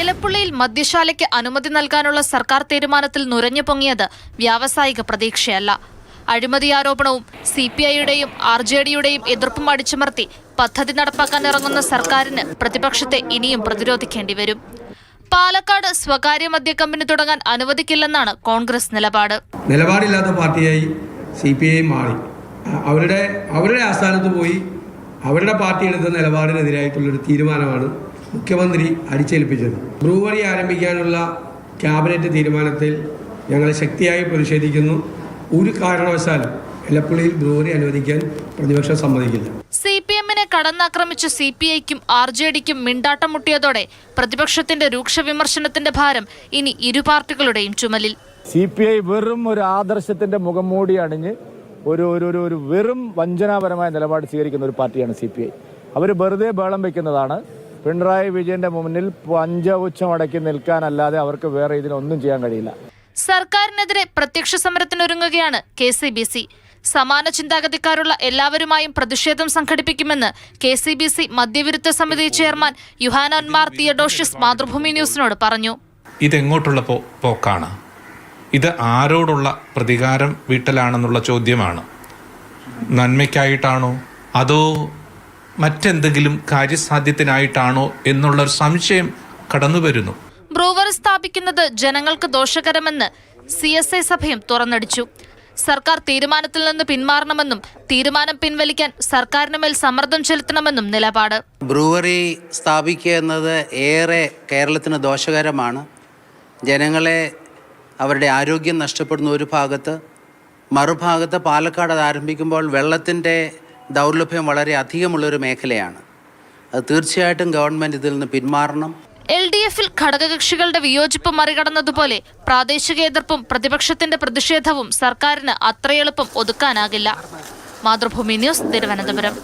എലപ്പുള്ളിയിൽ മദ്യശാലയ്ക്ക് അനുമതി നൽകാനുള്ള സർക്കാർ തീരുമാനത്തിൽ നുരഞ്ഞു പൊങ്ങിയത് വ്യാവസായിക പ്രതീക്ഷയല്ല. അഴിമതി ആരോപണവും സി പി ഐയുടെയും ആർ ജെ ഡിയുടെയും എതിർപ്പും അടിച്ചമർത്തി പദ്ധതി നടപ്പാക്കാൻ ഇറങ്ങുന്ന സർക്കാരിന് പ്രതിപക്ഷത്തെ ഇനിയും പ്രതിരോധിക്കേണ്ടി വരും. പാലക്കാട് സ്വകാര്യ മദ്യ കമ്പനി തുടങ്ങാൻ അനുവദിക്കില്ലെന്നാണ് കോൺഗ്രസ് നിലപാട്. നിലപാടില്ലാത്ത പാർട്ടിയായി സി പി ഐ മാറി. അവരുടെ അവരുടെ ആസ്ഥാനത്ത് പോയി അവരുടെ പാർട്ടി എടുത്ത നിലപാടിനെതിരായിട്ടുള്ളൊരു തീരുമാനമാണ് മുഖ്യമന്ത്രി അടിച്ചേൽപ്പിച്ചത്. ബ്രൂവറി ആരംഭിക്കാനുള്ള ക്യാബിനറ്റ് തീരുമാനത്തിൽ ഞങ്ങൾ ശക്തിയായി പ്രതിഷേധിക്കുന്നു. ഒരു കാരണവശാലും എലപ്പുള്ളിയിൽ ബ്രൂവറി അനുവദിക്കാൻ പ്രതിപക്ഷം സമ്മതിക്കില്ല. സി പി എമ്മിനെ കടന്നാക്രമിച്ച് സി പി ഐക്കും ആർ ജെ ഡിക്കും മിണ്ടാട്ടം മുട്ടിയതോടെ പ്രതിപക്ഷത്തിന്റെ രൂക്ഷ വിമർശനത്തിന്റെ ഭാരം ഇനി ഇരു പാർട്ടികളുടെയും ചുമലിൽ. സി പി ഐ വെറും ഒരു ആദർശത്തിന്റെ മുഖം മൂടി അണിഞ്ഞ് ഒരു ഒരു ഒരു ഒരു വെറും വഞ്ചനാപരമായ നിലപാട് സ്വീകരിക്കുന്ന ഒരു പാർട്ടിയാണ് സി പി ഐ അവർ വെറുതെ ബേളം വെക്കുന്നതാണ്. പിണറായി വിജയന്റെ മുന്നിൽ പഞ്ചവുച്ഛം അടക്കി നിൽക്കാനല്ലാതെ അവർക്ക് വേറെ ഇതിനൊന്നും ചെയ്യാൻ കഴിയില്ല. സർക്കാരിനെതിരെ പ്രത്യക്ഷ സമരത്തിനൊരുങ്ങുകയാണ് കെ സി ബി സി. സമാന ചിന്താഗതിക്കാരുള്ള എല്ലാവരുമായും പ്രതിഷേധം സംഘടിപ്പിക്കുമെന്ന് കെ സി ബി സി മദ്യവിരുദ്ധ സമിതി ചെയർമാൻ യുഹാനോൻ മാർ തിയഡോഷ്യസ് മാതൃഭൂമി ന്യൂസിനോട് പറഞ്ഞു. ഇതെങ്ങോട്ടുള്ള പോ പോക്കാണ്? ഇത് ആരോടുള്ള പ്രതികാരം വീട്ടലാണെന്നുള്ള ചോദ്യമാണ്. നന്മയ്ക്കായിട്ടാണോ? അതോ മറ്റെന്തെങ്കിലും കാര്യസാധ്യത്തിനായിട്ടാണോ എന്നുള്ളൊരു സംശയം കടന്നു വരുന്നു ബ്രൂവറി സ്ഥാപിക്കുന്നത് ജനങ്ങൾക്ക് ദോഷകരമെന്ന് സി എസ് ഐ സഭയും തുറന്നടിച്ചു. സർക്കാർ തീരുമാനത്തിൽ നിന്ന് പിന്മാറണമെന്നും തീരുമാനം പിൻവലിക്കാൻ സർക്കാരിന് മേൽ സമ്മർദ്ദം ചെലുത്തണമെന്നും നിലപാട്. ബ്രൂവറി സ്ഥാപിക്കുക എന്നത് ഏറെ കേരളത്തിന് ദോഷകരമാണ്. ജനങ്ങളെ അവരുടെ ആരോഗ്യം നഷ്ടപ്പെടുന്ന ഒരു ഭാഗത്ത് മറുഭാഗത്ത് പാലക്കാട് അത് ആരംഭിക്കുമ്പോൾ വെള്ളത്തിന്റെ ദൗർലഭ്യം വളരെ അധികമുള്ളൊരു മേഖലയാണ്. അത് തീർച്ചയായിട്ടും ഗവൺമെന്റ് ഇതിൽ നിന്ന് പിന്മാറണം. എൽ ഡി എഫിൽ ഘടകകക്ഷികളുടെ വിയോജിപ്പ് മറികടന്നതുപോലെ പ്രാദേശിക എതിർപ്പും പ്രതിപക്ഷത്തിന്റെ പ്രതിഷേധവും സർക്കാരിന് അത്രയെളുപ്പം ഒതുക്കാനാകില്ല. മാതൃഭൂമി ന്യൂസ് തിരുവനന്തപുരം.